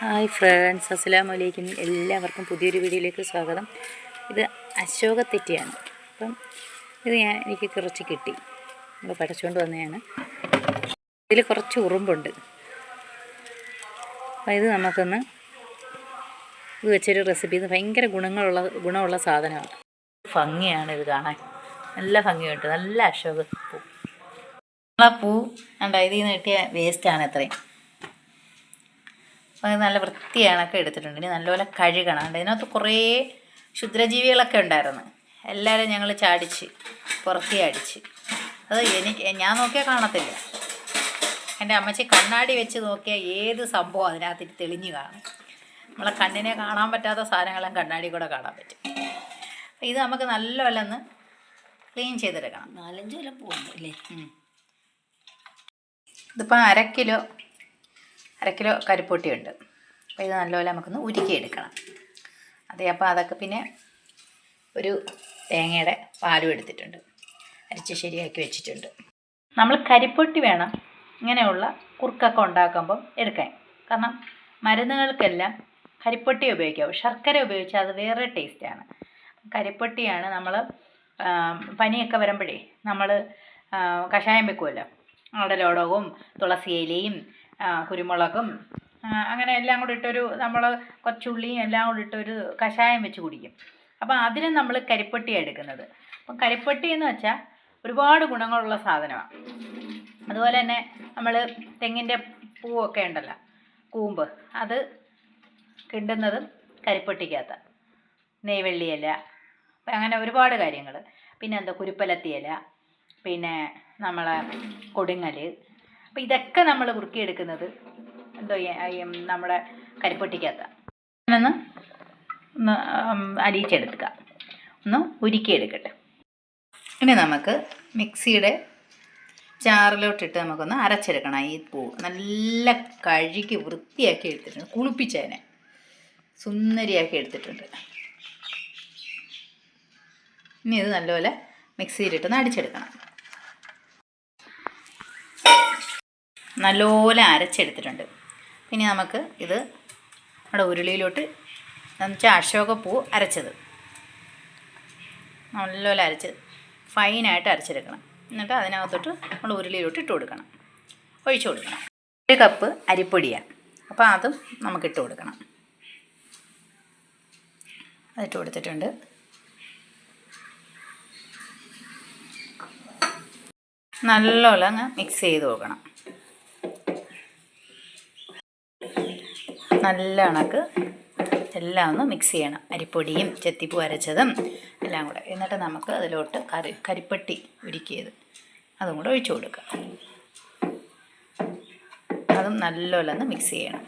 Hi friends അസ്സലാമു അലൈക്കും എല്ലാവർക്കും പുതിയൊരു വീഡിയോയിലേക്ക് സ്വാഗതം. ഇത് അശോക തെറ്റിയാണ് അപ്പം ഇത് ഞാൻ എനിക്ക് കുറച്ച് കിട്ടി. നമ്മൾ പഠിച്ചുകൊണ്ട് വന്നതാണ്. ഇതിൽ കുറച്ച് ഉറുമ്പുണ്ട്. അപ്പം ഇത് നമുക്കൊന്ന് ഇത് വെച്ചൊരു റെസിപ്പി ഇത് ഭയങ്കര ഗുണങ്ങളുള്ള ഗുണമുള്ള സാധനമാണ്. ഭംഗിയാണ് ഇത് കാണാൻ. നല്ല ഭംഗിയുണ്ട് നല്ല അശോക പൂ ആ പൂ നിന്ന് കിട്ടിയ വേസ്റ്റാണ് ഇത്രയും അപ്പോൾ അത് നല്ല വൃത്തിയാണൊക്കെ എടുത്തിട്ടുണ്ട്. ഇനി നല്ലപോലെ കഴുകണം. ഉണ്ട് ഇതിനകത്ത് കുറേ ക്ഷുദ്രജീവികളൊക്കെ ഉണ്ടായിരുന്നു. എല്ലാവരും ഞങ്ങൾ ചാടിച്ച് പുറത്തേ അടിച്ച്. അത് എനിക്ക് ഞാൻ നോക്കിയാൽ കാണത്തില്ല. എന്റെ അമ്മച്ചി കണ്ണാടി വെച്ച് നോക്കിയാൽ ഏത് സംഭവം അതിനകത്ത് തെളിഞ്ഞു കാണും. നമ്മളെ കണ്ണിനെ കാണാൻ പറ്റാത്ത സാധനങ്ങളും കണ്ണാടി കൂടെ കാണാൻ പറ്റും. ഇത് നമുക്ക് നല്ലപോലെ ഒന്ന് ക്ലീൻ ചെയ്തെടുക്കണം. നാലഞ്ച് കിലോ പോകുന്നു അല്ലേ? ഉം. ഇതിപ്പോൾ അര കിലോ അര കിലോ കരിപ്പൊട്ടിയുണ്ട്. അപ്പോൾ ഇത് നല്ലപോലെ നമുക്കൊന്ന് ഉരുക്കിയെടുക്കണം. അതെ അപ്പോൾ അതൊക്കെ പിന്നെ ഒരു തേങ്ങയുടെ പാലും എടുത്തിട്ടുണ്ട്. അരിച്ച് ശരിയാക്കി വെച്ചിട്ടുണ്ട്. നമ്മൾ കരിപ്പൊട്ടി വേണം ഇങ്ങനെയുള്ള കുറുക്കൊക്കെ ഉണ്ടാക്കുമ്പം എടുക്കാൻ. കാരണം മരുന്നുകൾക്കെല്ലാം കരിപ്പൊട്ടി ഉപയോഗിക്കാവും. ശർക്കര ഉപയോഗിച്ചാൽ അത് വേറെ ടേസ്റ്റാണ്. കരിപ്പൊട്ടിയാണ് നമ്മൾ പനിയൊക്കെ വരുമ്പോഴേ നമ്മൾ കഷായം വെക്കുമല്ലോ. ആടലോടകവും തുളസി ഇലയും കുരുമുളകും അങ്ങനെ എല്ലാം കൂടി ഇട്ടൊരു നമ്മൾ കുറച്ചുള്ളിയും എല്ലാം കൂടി ഇട്ടൊരു കഷായം വെച്ച് കുടിക്കും. അപ്പോൾ അതിന് നമ്മൾ കരിപ്പട്ടിയാണ് എടുക്കുന്നത്. അപ്പം കരിപ്പട്ടി എന്ന് വെച്ചാൽ ഒരുപാട് ഗുണങ്ങളുള്ള സാധനമാണ് അതുപോലെ തന്നെ നമ്മൾ തെങ്ങിന്റെ പൂവൊക്കെ ഉണ്ടല്ലോ കൂമ്പ് അത് കിണ്ടുന്നതും കരിപ്പട്ടിക്കകത്ത്. നെയ്വെള്ളി ഇല അപ്പം അങ്ങനെ ഒരുപാട് കാര്യങ്ങൾ പിന്നെ എന്താ കുരുപ്പലത്തി ഇല പിന്നെ നമ്മളെ കൊടുങ്ങൽ അപ്പം ഇതൊക്കെ നമ്മൾ മുറുക്കിയെടുക്കുന്നത് എന്തോ നമ്മുടെ കരിപ്പൊട്ടിക്കകത്ത്. ഒന്ന് അലിയിച്ചെടുക്കുക ഒന്ന് ഉരുക്കിയെടുക്കട്ടെ. ഇനി നമുക്ക് മിക്സിയുടെ ചാറിലോട്ടിട്ട് നമുക്കൊന്ന് അരച്ചെടുക്കണം. ഈ പൂ നല്ല കഴുകി വൃത്തിയാക്കി എടുത്തിട്ടുണ്ട്. കുളിപ്പിച്ചതിനെ. സുന്ദരിയാക്കി എടുത്തിട്ടുണ്ട്. ഇനി ഇത് നല്ലപോലെ മിക്സിയിലിട്ടൊന്ന് അടിച്ചെടുക്കണം. നല്ലപോലെ അരച്ചെടുത്തിട്ടുണ്ട്. പിന്നെ നമുക്ക് ഇത് നമ്മുടെ ഉരുളിയിലോട്ട് എന്ന് വെച്ചാൽ അശോകപ്പൂ അരച്ചത്. നല്ലപോലെ അരച്ച് ഫൈനായിട്ട് അരച്ചെടുക്കണം. എന്നിട്ട് അതിനകത്തോട്ട് നമ്മൾ ഉരുളിയിലോട്ട് ഇട്ട് കൊടുക്കണം. ഒഴിച്ചു കൊടുക്കണം. ഒരു കപ്പ് അരിപ്പൊടിയാണ്. അപ്പോൾ അതും നമുക്ക് ഇട്ട് കൊടുക്കണം. അതിട്ട് കൊടുത്തിട്ടുണ്ട്. നല്ലോണം അങ്ങ് മിക്സ് ചെയ്ത് നോക്കണം നല്ല കണക്ക്. എല്ലാം ഒന്ന് മിക്സ് ചെയ്യണം. അരിപ്പൊടിയും ചെത്തിപ്പൂ അരച്ചതും എല്ലാം കൂടെ. എന്നിട്ട് നമുക്ക് അതിലോട്ട് കറി കരിപ്പട്ടി ഉരുക്കിയത്. അതും കൂടെ ഒഴിച്ചു കൊടുക്കുക. അതും നല്ലപോലെ ഒന്ന് മിക്സ് ചെയ്യണം.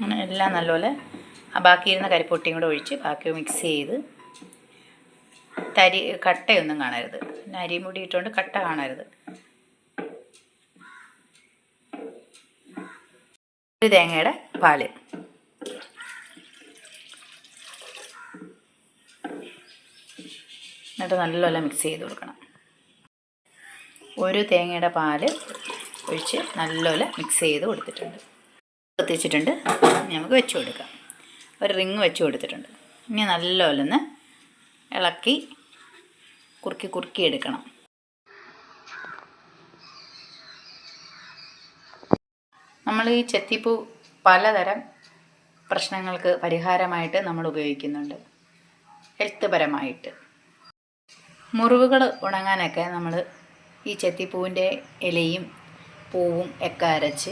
അങ്ങനെ എല്ലാം നല്ലപോലെ ബാക്കിയിരുന്ന കരിപ്പൊട്ടിയും കൂടെ ഒഴിച്ച് ബാക്കി മിക്സ് ചെയ്ത് തരി കട്ടയൊന്നും കാണരുത്. അരിമുടി ഇട്ടുകൊണ്ട് കട്ട കാണരുത്. ഒരു തേങ്ങയുടെ പാൽ. എന്നിട്ട് നല്ലപോലെ മിക്സ് ചെയ്ത് കൊടുക്കണം. ഒരു തേങ്ങയുടെ പാൽ ഒഴിച്ച് നല്ലപോലെ മിക്സ് ചെയ്ത് കൊടുത്തിട്ടുണ്ട്. കത്തിച്ചിട്ടുണ്ട് നമുക്ക് വെച്ച് കൊടുക്കാം. ഒരു റിങ് വെച്ച് കൊടുത്തിട്ടുണ്ട്. ഇനി നല്ലപോലെ ഒന്ന് ഇളക്കി കുറുക്കി കുറുക്കി എടുക്കണം. നമ്മൾ ഈ ചെത്തിപ്പൂ പലതരം പ്രശ്നങ്ങൾക്ക് പരിഹാരമായിട്ട് നമ്മൾ ഉപയോഗിക്കുന്നുണ്ട്. ഹെൽത്ത് പരമായിട്ട്. മുറിവുകൾ ഉണങ്ങാനൊക്കെ നമ്മൾ ഈ ചെത്തിപ്പൂവിന്റെ ഇലയും പൂവും ഒക്കെ അരച്ച്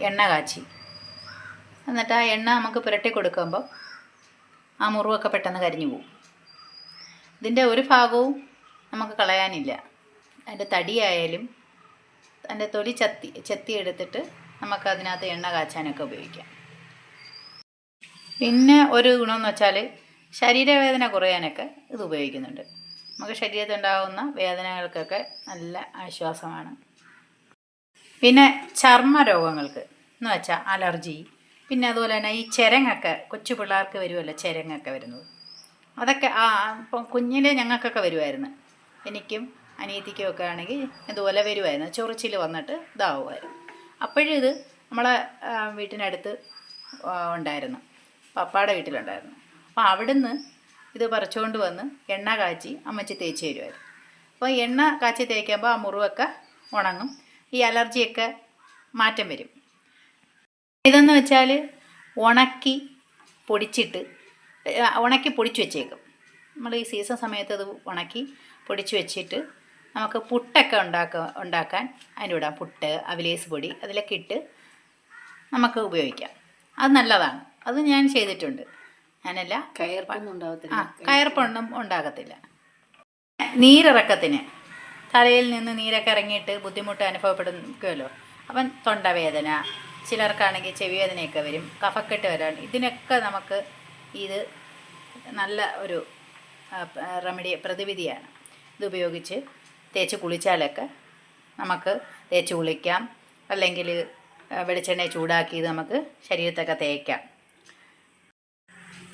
എണ്ണ കാച്ചി. എന്നിട്ട് ആ എണ്ണ നമുക്ക് പുരട്ടി കൊടുക്കുമ്പോൾ ആ മുറിവൊക്കെ പെട്ടെന്ന് കരിഞ്ഞു പോവും. ഇതിന്റെ ഒരു ഭാഗവും നമുക്ക് കളയാനില്ല. അതിന്റെ തടിയായാലും അതിന്റെ തൊലി ചത്തി ചെത്തി എടുത്തിട്ട് നമുക്ക് അതിനകത്ത് എണ്ണ കാച്ചാനൊക്കെ ഉപയോഗിക്കാം. പിന്നെ ഒരു ഗുണമെന്ന് വെച്ചാൽ ശരീരവേദന കുറയാനൊക്കെ ഇത് ഉപയോഗിക്കുന്നുണ്ട്. നമുക്ക് ശരീരത്തുണ്ടാകുന്ന വേദനകൾക്കൊക്കെ നല്ല ആശ്വാസമാണ്. പിന്നെ ചർമ്മ രോഗങ്ങൾക്ക് എന്ന് വെച്ചാൽ അലർജി പിന്നെ അതുപോലെ തന്നെ ഈ ചെരങ്ങൊക്കെ കൊച്ചു പിള്ളേർക്ക് വരുമല്ലോ ചെരങ്ങൊക്കെ വരുന്നത്. അതൊക്കെ ആ ഇപ്പം കുഞ്ഞിലെ ഞങ്ങൾക്കൊക്കെ വരുമായിരുന്നു. എനിക്കും അനിയത്തിക്കും ഒക്കെ ആണെങ്കിൽ ഇതുപോലെ വരുമായിരുന്നു ചൊറിച്ചിൽ വന്നിട്ട് ഇതാവുമായിരുന്നു. അപ്പോഴും ഇത് നമ്മളെ വീട്ടിനടുത്ത് ഉണ്ടായിരുന്നു. പപ്പാടെ വീട്ടിലുണ്ടായിരുന്നു. അപ്പോൾ അവിടുന്ന് ഇത് പറിച്ചുകൊണ്ട് വന്ന് എണ്ണ കാച്ചി അമ്മച്ചി തേച്ച് തരുമായിരുന്നു അപ്പോൾ എണ്ണ കാച്ചി തേക്കുമ്പോൾ ആ മുറിവൊക്കെ ഉണങ്ങും. ഈ അലർജിയൊക്കെ മാറ്റം വരും. ഇതെന്ന് വെച്ചാൽ ഉണക്കി പൊടിച്ചിട്ട് ഉണക്കി പൊടിച്ച് വെച്ചേക്കും. നമ്മൾ ഈ സീസൺ സമയത്ത് അത് ഉണക്കി പൊടിച്ച് വെച്ചിട്ട് നമുക്ക് പുട്ടൊക്കെ ഉണ്ടാക്കുക ഉണ്ടാക്കാൻ അതിന്റെ പുട്ട് അവിലേസ് പൊടി അതിലൊക്കെ ഇട്ട് നമുക്ക് ഉപയോഗിക്കാം. അത് നല്ലതാണ്. അത് ഞാൻ ചെയ്തിട്ടുണ്ട്. ഞാനല്ല കയർപ്പൊന്നും ആ കയർപ്പൊന്നും ഉണ്ടാകത്തില്ല. നീരിറക്കത്തിന്. തലയിൽ നിന്ന് നീരൊക്കെ ഇറങ്ങിയിട്ട് ബുദ്ധിമുട്ട് അനുഭവപ്പെടുമല്ലോ അപ്പം തൊണ്ടവേദന ചിലർക്കാണെങ്കിൽ ചെവിവേദനയൊക്കെ വരും കഫക്കെട്ട് വരാൻ. ഇതിനൊക്കെ നമുക്ക് ഇത് നല്ല ഒരു റെമഡി പ്രതിവിധിയാണ്. ഇത് ഉപയോഗിച്ച് തേച്ച് കുളിച്ചാലൊക്കെ നമുക്ക് തേച്ച് കുളിക്കാം. അല്ലെങ്കിൽ വെളിച്ചെണ്ണ ചൂടാക്കി നമുക്ക് ശരീരത്തൊക്കെ തേക്കാം.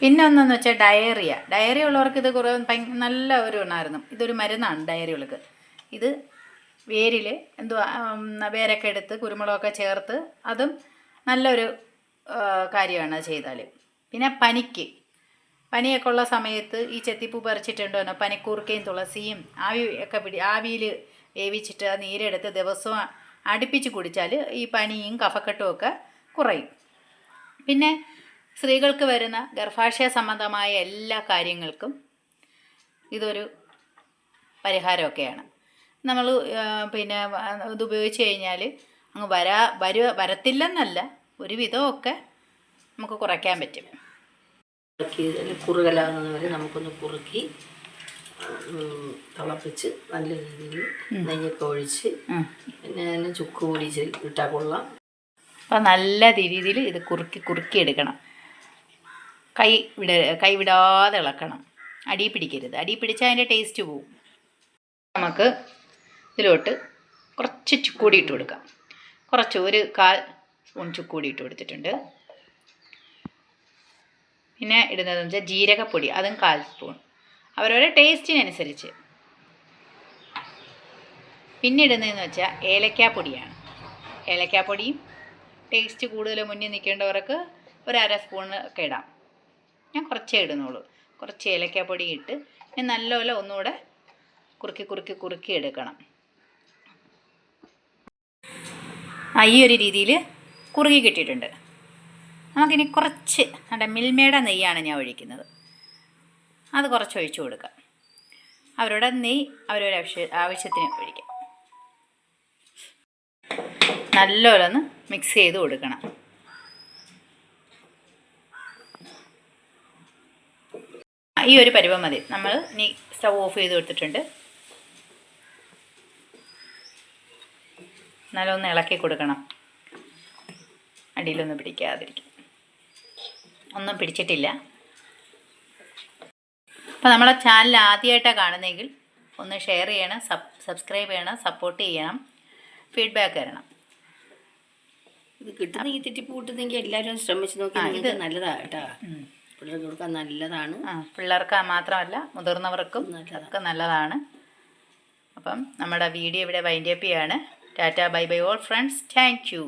പിന്നെ ഒന്നെന്ന് വെച്ചാൽ ഡയറിയ. ഡയറിയ ഉള്ളവർക്ക് ഇത് കുറേ നല്ല ഒരു എണ്ണമായിരുന്നു ഇതൊരു മരുന്നാണ് ഡയറികൾക്ക് ഇത് വേരിൽ എന്തുവാ വേരൊക്കെ എടുത്ത് കുരുമുളകൊക്കെ ചേർത്ത് അതും നല്ലൊരു കാര്യമാണ് ചെയ്താൽ പിന്നെ പനിക്ക്. പനിയൊക്കെ ഉള്ള സമയത്ത് ഈ ചെത്തിപ്പൂ പറിച്ചിട്ടുണ്ടോ പനിക്കൂർക്കയും തുളസിയും ആവി ഒക്കെ പിടി ആവിയിൽ വേവിച്ചിട്ട് ആ നീരെടുത്ത് ദിവസവും അടുപ്പിച്ച് കുടിച്ചാൽ ഈ പനിയും കഫക്കെട്ടും ഒക്കെ കുറയും. പിന്നെ സ്ത്രീകൾക്ക് വരുന്ന ഗർഭാശയ സംബന്ധമായ എല്ലാ കാര്യങ്ങൾക്കും ഇതൊരു പരിഹാരമൊക്കെയാണ്. നമ്മൾ പിന്നെ ഇതുപയോഗിച്ച് കഴിഞ്ഞാൽ അങ്ങ് വരാ വരു വരത്തില്ലെന്നല്ല ഒരു വിധമൊക്കെ നമുക്ക് കുറയ്ക്കാൻ പറ്റും. അതിൽ കുറുകലാകുന്നത് വരെ നമുക്കൊന്ന് കുറുക്കി തിളപ്പിച്ച് നല്ല രീതിയിൽ നെയ്യൊക്കെ ഒഴിച്ച് പിന്നെ അതിന് ചുക്ക് പൊടി ഇട്ടാൽ കൊള്ളാം. അപ്പം നല്ല രീതിയിൽ ഇത് കുറുക്കി കുറുക്കി എടുക്കണം. കൈ വിട കൈ വിടാതെ ഇളക്കണം. അടി പിടിക്കരുത്. അടി പിടിച്ചാൽ അതിന്റെ ടേസ്റ്റ് പോവും. നമുക്ക് ഇതിലോട്ട് കുറച്ച് ചുക്കൂടി ഇട്ട് കൊടുക്കാം. കുറച്ച് ഒരു കാൽ സ്പൂൺ ചുക്കൂടി ഇട്ട് കൊടുത്തിട്ടുണ്ട്. പിന്നെ ഇടുന്നതെന്ന് വെച്ചാൽ ജീരകപ്പൊടി അതും കാൽ സ്പൂൺ. അവരവരുടെ ടേസ്റ്റിനനുസരിച്ച്. പിന്നെ ഇടുന്നതെന്ന് വെച്ചാൽ ഏലക്കാപ്പൊടിയാണ്. ഏലക്കാപ്പൊടിയും ടേസ്റ്റ് കൂടുതൽ മുന്നിൽ നിൽക്കേണ്ടവർക്ക് ഒരു അര സ്പൂൺ ഒക്കെ ഇടാം. ഞാൻ കുറച്ചേ ഇടുന്നുള്ളൂ. കുറച്ച് ഏലക്കാപ്പൊടി ഇട്ട് ഞാൻ നല്ലപോലെ ഒന്നുകൂടെ കുറുക്കി കുറുക്കി കുറുക്കി എടുക്കണം. ആ ഈ ഒരു രീതിയിൽ കുറുകി കിട്ടിയിട്ടുണ്ട്. നമുക്കിനി കുറച്ച് നമ്മുടെ മിൽമയുടെ നെയ്യാണ് ഞാൻ ഒഴിക്കുന്നത്. അത് കുറച്ച് ഒഴിച്ചു കൊടുക്കാം. അവരുടെ നെയ്യ് അവരൊരു ആവശ്യ ആവശ്യത്തിന് ഒഴിക്കാം. നല്ലപോലെ ഒന്ന് മിക്സ് ചെയ്ത് കൊടുക്കണം. ഈ ഒരു പരുവം മതി. നമ്മൾ ഇനി സ്റ്റൗ ഓഫ് ചെയ്ത് കൊടുത്തിട്ടുണ്ട്. നല്ലൊന്ന് ഇളക്കി കൊടുക്കണം. അടിയിലൊന്നും പിടിക്കാതിരിക്കും ഒന്നും പിടിച്ചിട്ടില്ല. അപ്പോൾ നമ്മളെ ചാനൽ ആദ്യമായിട്ടാണ് കാണുന്നതെങ്കിൽ ഒന്ന് ഷെയർ ചെയ്യണം സബ് സബ്സ്ക്രൈബ് ചെയ്യണം സപ്പോർട്ട് ചെയ്യണം ഫീഡ്ബാക്ക് തരണം. ഇത് കിട്ടുന്നെങ്കിൽ തെറ്റിപ്പ് കൂട്ടുന്നെങ്കിൽ എല്ലാവരും ശ്രമിച്ച് നോക്കി ഇത് കേട്ടോ. പിള്ളേർക്ക് നല്ലതാണ്. പിള്ളേർക്ക് മാത്രമല്ല മുതിർന്നവർക്കും നല്ലതാണ്. ഒക്കെ നല്ലതാണ്. അപ്പം നമ്മുടെ വീഡിയോ ഇവിടെ വൈൻഡപ്പ് ചെയ്യാണ്. Tata bye bye all friends thank you